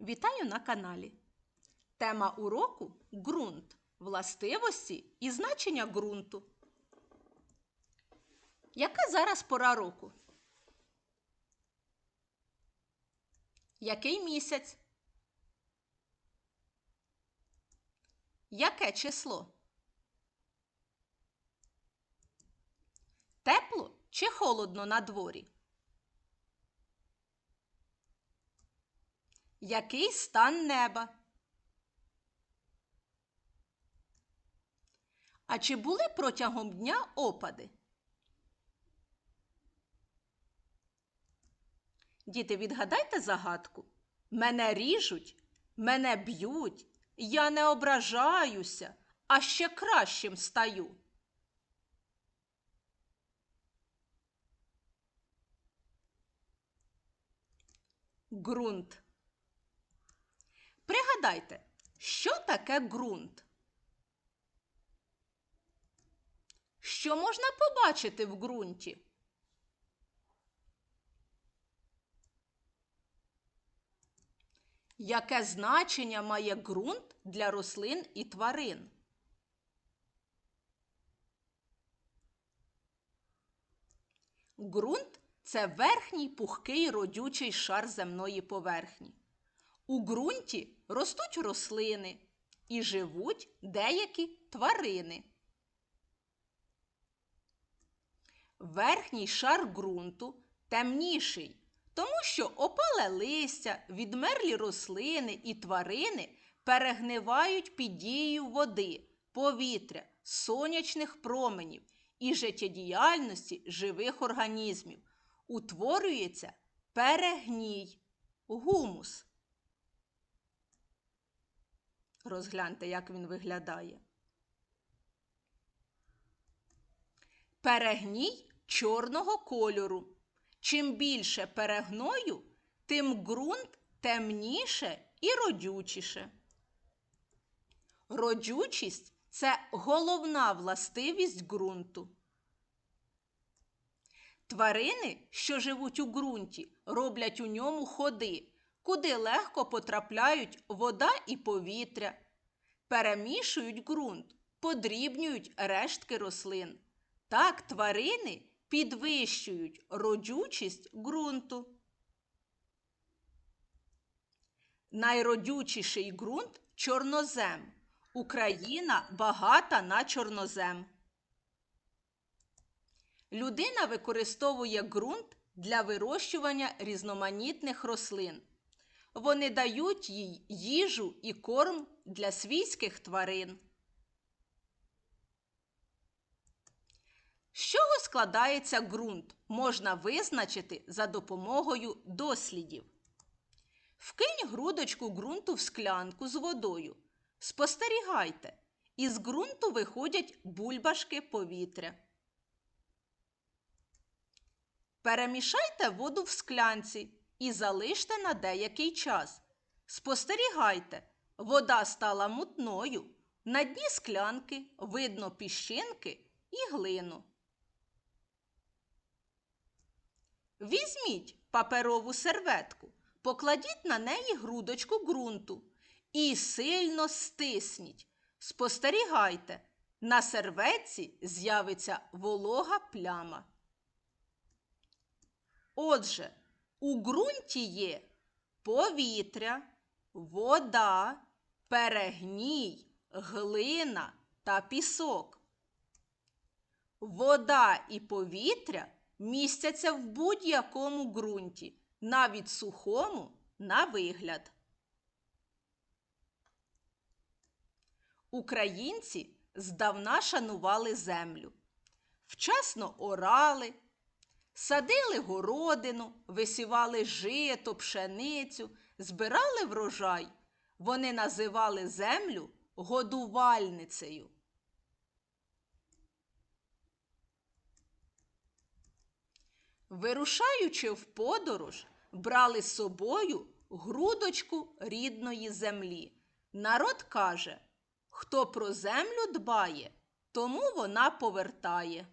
Вітаю на каналі. Тема уроку ґрунт. Властивості і значення ґрунту. Яка зараз пора року? Який місяць? Яке число? Тепло чи холодно на дворі? Який стан неба? А чи були протягом дня опади? Діти, відгадайте загадку. Мене ріжуть, мене б'ють, я не ображаюся, а ще кращим стаю. Ґрунт. Пригадайте, що таке ґрунт? Що можна побачити в ґрунті? Яке значення має ґрунт для рослин і тварин? Ґрунт це верхній пухкий родючий шар земної поверхні. У ґрунті ростуть рослини і живуть деякі тварини. Верхній шар ґрунту темніший, тому що опале листя, відмерлі рослини і тварини перегнивають під дією води, повітря, сонячних променів і життєдіяльності живих організмів. Утворюється перегній, гумус. Розгляньте, як він виглядає. Перегній чорного кольору. Чим більше перегною, тим ґрунт темніше і родючіше. Родючість це головна властивість ґрунту. Тварини, що живуть у ґрунті, роблять у ньому ходи, куди легко потрапляють вода і повітря, перемішують ґрунт, подрібнюють рештки рослин. Так тварини підвищують родючість ґрунту. Найродючіший ґрунт чорнозем. Україна багата на чорнозем. Людина використовує ґрунт для вирощування різноманітних рослин. Вони дають їй їжу і корм для свійських тварин. З чого складається ґрунт, можна визначити за допомогою дослідів. Вкинь грудочку ґрунту в склянку з водою. Спостерігайте, із ґрунту виходять бульбашки повітря. Перемішайте воду в склянці і залиште на деякий час. Спостерігайте, вода стала мутною. На дні склянки видно піщинки і глину. Візьміть паперову серветку, покладіть на неї грудочку ґрунту і сильно стисніть. Спостерігайте, на серветці з'явиться волога пляма. Отже, у ґрунті є повітря, вода, перегній, глина та пісок. Вода і повітря містяться в будь-якому ґрунті, навіть сухому на вигляд. Українці здавна шанували землю, вчасно орали, садили городину, висівали жито, пшеницю, збирали врожай. Вони називали землю годувальницею. Вирушаючи в подорож, брали з собою грудочку рідної землі. Народ каже, хто про землю дбає, тому вона повертає.